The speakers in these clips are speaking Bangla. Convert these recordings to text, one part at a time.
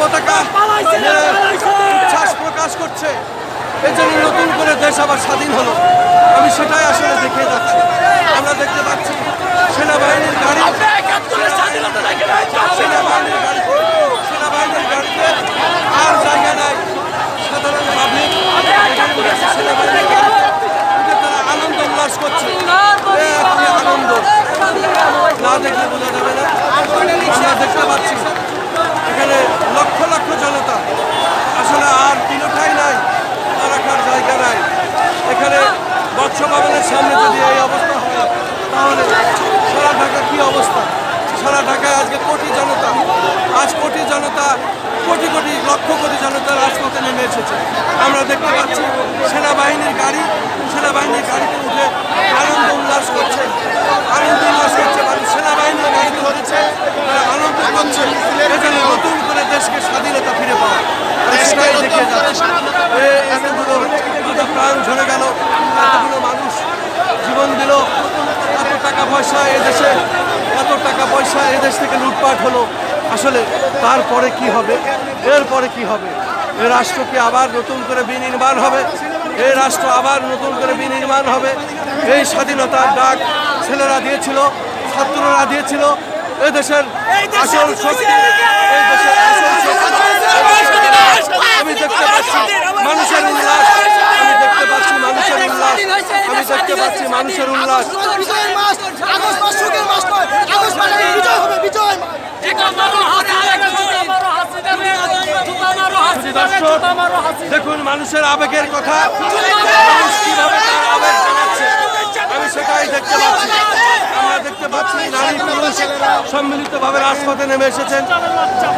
পতাকা উচ্ছ্বাস প্রকাশ করছে। এজন্য নতুন করে দেশ আবার স্বাধীন হলো। আমি সেটাই আসলে দেখে যাচ্ছি। আমরা দেখতে পাচ্ছি সেনাবাহিনীর গাড়ি সেনাবাহিনীর গাড়িতে সেনাবাহিনীর গাড়িতে আর জায়গা নাই সাধারণ পাবলিক সেনাবাহিনীর গাড়িতে উঠে তারা আনন্দ উল্লাস করছে এ একটি আনন্দ না দেখলে বোঝা যাবে না আমরা দেখতে পাচ্ছি এখানে লক্ষ লক্ষ জনতা আসলে আর কিলোটাই নাই পা রাখার জায়গা নাই এখানে ভবনের সামনে যদি এই অবস্থা হয়, তাহলে সারা ঢাকা কি অবস্থা? সারা ঢাকায় আজকে কোটি জনতা, আজ কোটি জনতা, কোটি কোটি, লক্ষ কোটি জনতা রাজপথে নেমে এসেছে। আমরা দেখতে পাচ্ছি সেনাবাহিনীর গাড়ি, সেনাবাহিনীর গাড়িতে উঠে আনন্দ উল্লাস করছে আনন্দ উল্লাস করছে মানুষ সেনাবাহিনীর গাড়িতে ধরেছে তারা আনন্দ করছে এজন্য নতুন করে দেশকে স্বাধীনতা ফিরে পাওয়া আমি সেটাই দেখে যাচ্ছি এ এতগুলো এত প্রাণ ঝরে গেল এতগুলো মানুষ জীবন দিল এত টাকা পয়সা এদেশে এত টাকা পয়সা এদেশ থেকে লুটপাট হলো আসলে তারপরে কি হবে এরপরে কি হবে এ রাষ্ট্রকে আবার নতুন করে বিনির্মাণ হবে এই রাষ্ট্র আবার নতুন করে বিনির্মাণ হবে এই স্বাধীনতার ডাক ছেলেরা দিয়েছিল ছাত্ররা দিয়েছিল এদেশের আসল দেশের আসল শক্তি আমি দেখতে পাচ্ছি মানুষের উল্লাস আমি দেখতে পাচ্ছি মানুষের উল্লাস আমি দেখতে পাচ্ছি মানুষের উল্লাস দর্শক দেখুন মানুষের আবেগের কথা মানুষ কীভাবে তার আবেগ জানাচ্ছে আমি সেটাই দেখতে পাচ্ছি। আমরা দেখতে পাচ্ছি নারী পুরুষ সম্মিলিতভাবে রাজপথে নেমে এসেছেন।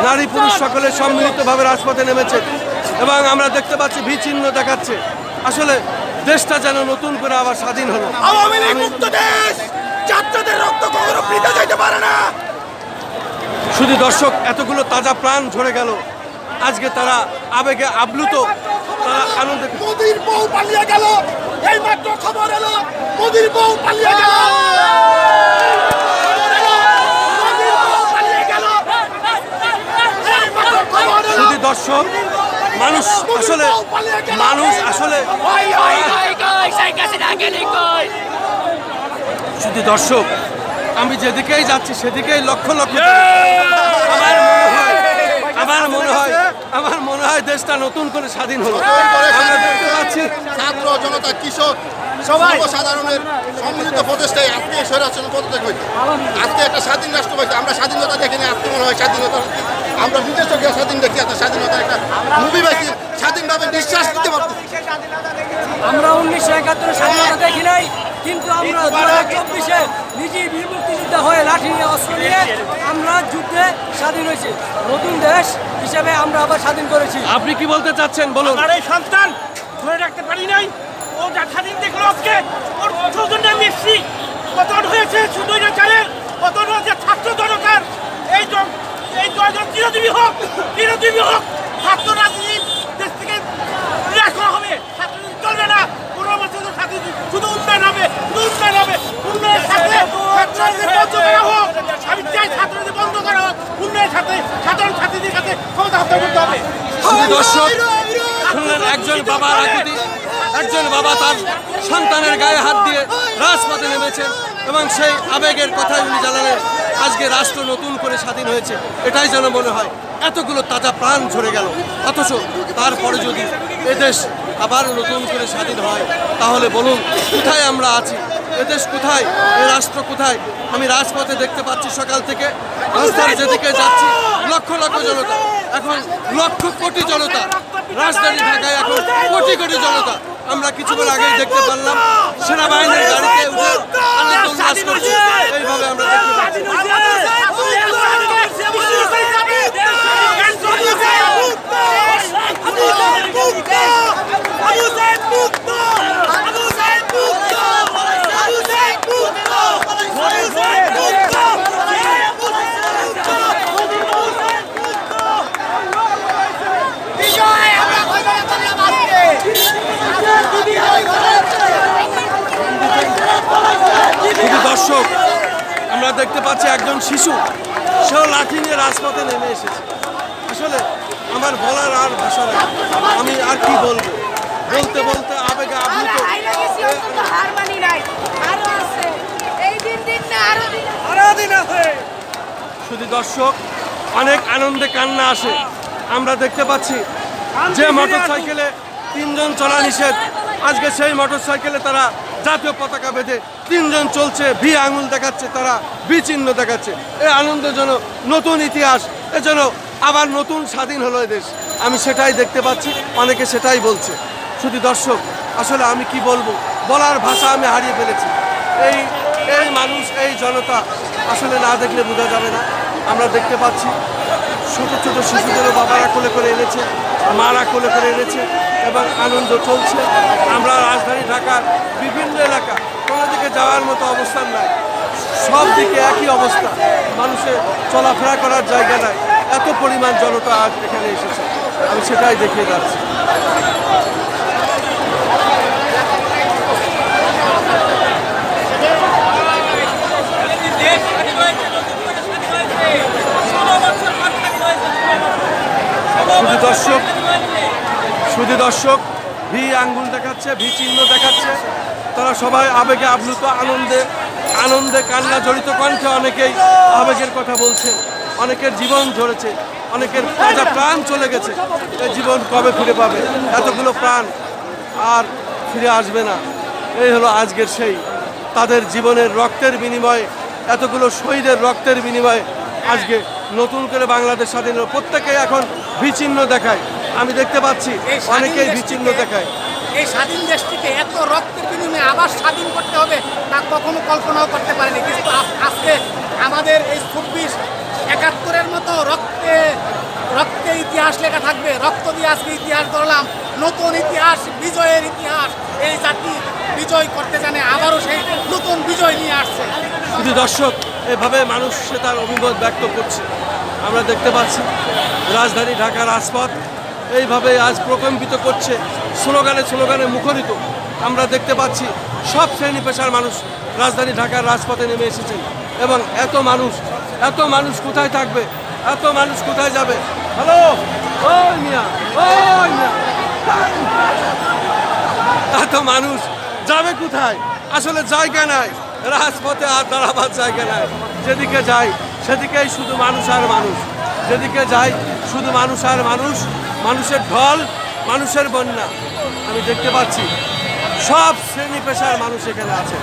নারী পুরুষ সকলে সম্মিলিতভাবে রাজপথে নেমেছেন। এবং আমরা দেখতে পাচ্ছি বিচিহ্ন দেখাচ্ছে। আসলে দেশটা যেন নতুন করে আবার স্বাধীন হলো। আওয়ামী লীগ মুক্ত দেশ! ছাত্রদের রক্ত কখনো বৃথা যাইতে পারে না। শুধু দর্শক এতগুলো তাজা প্রাণ ঝরে গেল। আজকে তারা আবেগে আপ্লুত। তারা আনন্দে মোদির বউ পালিয়ে গেল। এই মাত্র খবর এলো। মোদির বউ পালিয়ে গেল। দর্শক মানুষ আসলে মানুষ আসলে শুধু দর্শক আমি যেদিকেই যাচ্ছি সেদিকেই লক্ষ লক্ষ আমার মনে হয় আমার মনে হয় হয় দেশটা নতুন করে স্বাধীন হলো। আমরা দেখতে পাচ্ছি। ছাত্র জনতা কৃষক সবাই। সাধারণের সম্মিলিত প্রচেষ্টায় আজকে স্বৈরাচরণ পদত্যাগ হয়েছে। আজকে একটা স্বাধীন রাষ্ট্র হয়েছে। আমরা স্বাধীনতা দেখিনি আজকে মনে হয় স্বাধীনতা আমরা নিজস্ব গিয়ে স্বাধীন দেখি এত স্বাধীনতা একটা মুভি পাইছি স্বাধীনভাবে নিঃশ্বাস দিতে পারতেছি আমরা উনিশশো একাত্তরে স্বাধীনতা দেখি নাই কিন্তু আমরা দু হাজার চব্বিশে নিজেই বীর মুক্তিযোদ্ধা হয়ে লাঠি নিয়ে অস্ত্র নিয়ে আমরা যুদ্ধে স্বাধীন হয়েছি। নতুন দেশ হিসেবে আমরা আবার স্বাধীন করেছি। আপনি কি বলতে চাচ্ছেন? বলুন। আর এই সন্তান ধরে রাখতে পারি নাই। ও যা স্বাধীন দেখল আজকে ওর সৌজন্য এসছি পতন হয়েছে শুধু চালের পতন হয়েছে ছাত্র জনতার এই এই দলজন চিরজীবী হোক চিরজীবী হোক। ছাত্র রাজনীতি দেশ থেকে বিরাট করা হবে। ছাত্রজীবী চলবে না। কোনো বছর ছাত্রজীবী শুধু উন্নয়ন হবে শুধু উন্নয়ন হবে। উন্নয়নের সাথে ছাত্রদের বন্ধ করা হোক। আমি চাই ছাত্রদের বন্ধ করা হোক। উন্নয়নের সাথে সাধারণ ছাত্রীদের সাথে ক্ষমতা হত্যা করতে হবে। দর্শক শুনলেন একজন বাবার আকুতি একজন বাবা তার সন্তানের গায়ে হাত রাজপথে নেমেছেন এবং সেই আবেগের কথাই উনি জানালেন, আজকে রাষ্ট্র নতুন করে স্বাধীন হয়েছে। এটাই যেন মনে হয়, এতগুলো তাজা প্রাণ ঝরে গেল। অথচ তারপরে যদি এদেশ আবার নতুন করে স্বাধীন হয়, তাহলে বলুন, কোথায় আমরা আছি? এদেশ কোথায়? এ রাষ্ট্র কোথায়? আমি রাজপথে দেখতে পাচ্ছি সকাল থেকে, রাস্তার যেদিকে যাচ্ছি, লক্ষ লক্ষ জনতা। এখন লক্ষ কোটি জনতা, রাজধানী ঢাকায় এখন কোটি কোটি জনতা। আমরা কিছুক্ষণ আগেই দেখতে পারলাম সেনাবাহিনীর গাড়িতে কাজ এইভাবে আমরা দেখতে পাচ্ছি। একজন শিশু সেও লাঠি নিয়ে রাজপথে নেমে এসেছে। আসলে আমার বলার আর ভাষা নেই। আমি আর কি বলব? বলতে বলতে আবেগে অন্তত হার মানি নাই। আরও আছে। এই দিন দিন না আরও দিন শুধু দর্শক অনেক আনন্দে কান্না আসে। আমরা দেখতে পাচ্ছি যে মোটর সাইকেলে তিনজন চলা নিষেধ। আজকে সেই মোটর সাইকেলে তারা জাতীয় পতাকা বেঁধে তিনজন চলছে, ভি আঙুল দেখাচ্ছে তারা, ভি চিহ্ন দেখাচ্ছে। এই আনন্দজনক নতুন ইতিহাস এজন্য আবার নতুন স্বাধীন হলো এ দেশ। আমি সেটাই দেখতে পাচ্ছি, অনেকে সেটাই বলছে। শুধু দর্শক, আসলে আমি কি বলব? বলার ভাষা আমি হারিয়ে ফেলেছি। এই এই মানুষ, এই জনতা আসলে না দেখলে বোঝা যাবে না। আমরা দেখতে পাচ্ছি, ছোট ছোট শিশুদেরও বাবারা কোলে করে এনেছে, মারা কোলে করে এনেছে। এবং আনন্দ চলছে। আমরা রাজধানী ঢাকার বিভিন্ন এলাকা কোনো দিকে যাওয়ার মতো অবস্থান নাই। সব দিকে একই অবস্থা। মানুষের চলাফেরা করার জায়গা নাই। এত পরিমাণ জনতা আজ এখানে এসেছে। আমি সেটাই দেখিয়ে যাচ্ছি শুধু দর্শক শুধু দর্শক, ভি আঙ্গুল দেখাচ্ছে, ভি চিহ্ন দেখাচ্ছে। তারা সবাই আবেগে আপ্লুত, আনন্দে আনন্দে কান্না জড়িত কণ্ঠে অনেকেই আবেগের কথা বলছে, অনেকের জীবন ঝরেছে, অনেকের তাজা প্রাণ চলে গেছে। এই জীবন কবে ফিরে পাবে? এতগুলো প্রাণ আর ফিরে আসবে না। এই হলো আজকের সেই, তাদের জীবনের রক্তের বিনিময়ে, এতগুলো শহীদের রক্তের বিনিময়ে আজকে নতুন করে বাংলাদেশ স্বাধীন হলো। প্রত্যেকে এখন বিচ্ছিন্ন দেখায়। আমি দেখতে পাচ্ছি অনেকেই বিচ্ছিন্ন দেখায়। এই স্বাধীন দেশটিকে এত রক্তের বিনিময়ে আবার স্বাধীন করতে হবে তা কখনো কল্পনাও করতে পারেনি। কিন্তু আজ- আজকে আমাদের এই চব্বিশ একাত্তরের মতো রক্তে রক্তে ইতিহাস লেখা থাকবে। রক্ত দিয়ে আজকে ইতিহাস ধরলাম নতুন ইতিহাস বিজয়ের ইতিহাস। এই জাতি বিজয় করতে জানে আবারও সেই নতুন বিজয় নিয়ে আসছে। শুধু দর্শক এভাবে মানুষ সে তার অভিমত ব্যক্ত করছে। আমরা দেখতে পাচ্ছি রাজধানী ঢাকার রাজপথ এইভাবে আজ প্রকম্পিত করছে, স্লোগানে স্লোগানে মুখরিত। আমরা দেখতে পাচ্ছি সব শ্রেণি পেশার মানুষ রাজধানী ঢাকার রাজপথে নেমে এসেছেন। এবং এত মানুষ এত মানুষ কোথায় থাকবে, এত মানুষ কোথায় যাবে? হ্যালো এত মানুষ যাবে কোথায়? আসলে জায়গা নাই। রাজপথে আর দাঁড়াবার জায়গা নাই। যেদিকে যাই, সেদিকেই শুধু মানুষ আর মানুষ। যেদিকে যাই, শুধু মানুষ আর মানুষ। মানুষের ঢল মানুষের বন্যা আমি দেখতে পাচ্ছি। সব শ্রেণি পেশার মানুষ এখানে আছে।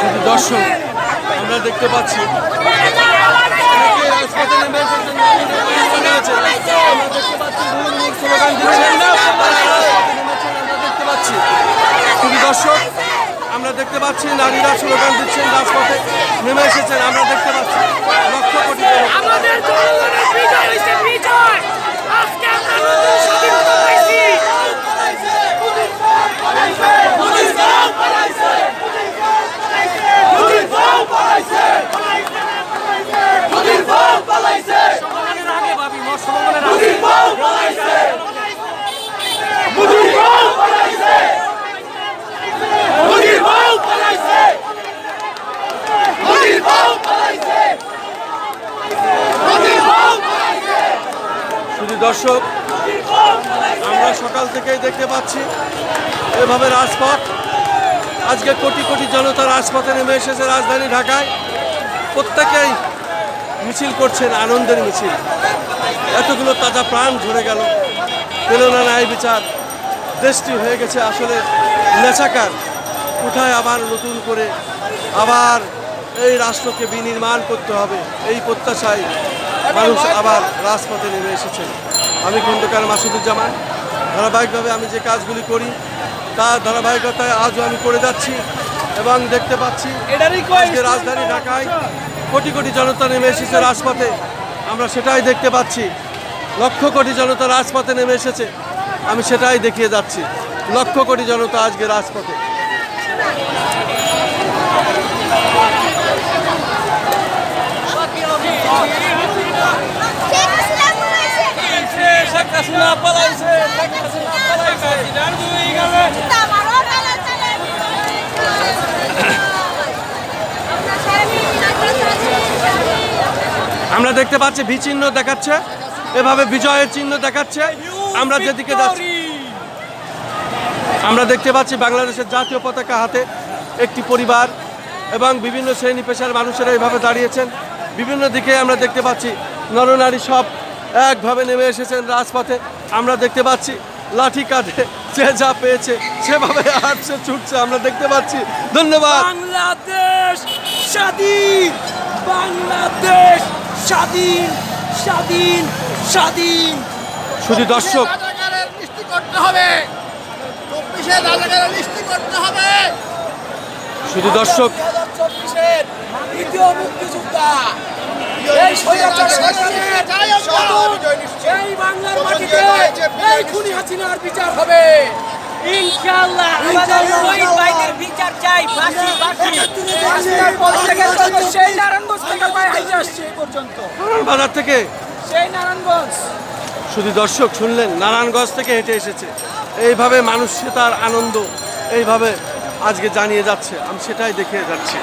শুধু দর্শক, আমরা দেখতে পাচ্ছি। শুধু দর্শক, আমরা দেখতে পাচ্ছি, নারীরা স্লোগান দিচ্ছেন, রাজপথে নেমে এসেছেন, আমরা দেখতে পাচ্ছি লক্ষ কোটি জনতা। আমাদের জনগণের বিজয় হয়েছে বিজয় আজকে আমরা নতুন স্বাধীনতা পাইছি শুধু দর্শক, আমরা সকাল থেকেই দেখতে পাচ্ছি এভাবে রাজপথ। আজকে কোটি কোটি জনতা রাজপথে নেমে এসেছে রাজধানী ঢাকায়। প্রত্যেকেই মিছিল করছেন, আনন্দের মিছিল। এতগুলো তাজা প্রাণ ঝরে গেল। পেল না ন্যায় বিচার। দেশটি হয়ে গেছে আসলে নেশাকার। কোথায় আবার নতুন করে আবার এই রাষ্ট্রকে বিনির্মাণ করতে হবে? এই প্রত্যাশায় মানুষ আবার রাজপথে নেমে এসেছেন আমি খন্দকার মাসুদুজ্জামান। ধারাবাহিকভাবে আমি যে কাজগুলি করি তার ধারাবাহিকতায় আজও আমি করে যাচ্ছি এবং দেখতে পাচ্ছি আজকে রাজধানী ঢাকায় কোটি কোটি জনতা নেমে এসেছে রাজপথে। আমরা সেটাই দেখতে পাচ্ছি। লক্ষ কোটি জনতা রাজপথে নেমে এসেছে। আমি সেটাই দেখিয়ে যাচ্ছি। লক্ষ কোটি জনতা আজকে রাজপথে। হাসিনা পালাইছে শেখ হাসিনা পালাইছে? আমরা দেখতে পাচ্ছি বিচিহ্ন দেখাচ্ছে এভাবে বিজয়ের চিহ্ন দেখাচ্ছে। আমরা যেদিকে যাচ্ছি আমরা দেখতে পাচ্ছি বাংলাদেশের জাতীয় পতাকা হাতে একটি পরিবার এবং বিভিন্ন শ্রেণি পেশার মানুষেরা এভাবে দাঁড়িয়েছেন। বিভিন্ন দিকে আমরা দেখতে পাচ্ছি নরনারী সব একভাবে নেমে এসেছেন রাজপথে। আমরা দেখতে পাচ্ছি লাঠি কাঁধে যে যা পেয়েছে সেভাবে হাঁটছে ছুটছে আমরা দেখতে পাচ্ছি। ধন্যবাদ। বাংলাদেশ স্বাধীন বাংলাদেশ স্বাধীন স্বাধীন স্বাধীন। শুধু দর্শক করতে হবে। করতে হবে। শুধু দর্শক চব্বিশের দ্বিতীয় মুক্তিযোদ্ধা। এই স্বৈরাচার শাসনের এই বাংলার মাটিতে এই খুনি হাসিনার বিচার হবে। ইনশাআল্লাহ আমাদের ভাইদের বিচার চাই ফাঁসি ফাঁসি হাসিনার পদ থেকে চলবে সেই নারায়ণগঞ্জ থেকে পায়ে হাইটে আসছে এই পর্যন্ত। বাজার থেকে সেই নারায়ণগঞ্জ। শুধু দর্শক শুনলেন নারায়ণগঞ্জ থেকে হেঁটে এসেছে। এইভাবে মানুষ সে তার আনন্দ এইভাবে আজকে জানিয়ে যাচ্ছে। আমি সেটাই দেখিয়ে যাচ্ছি।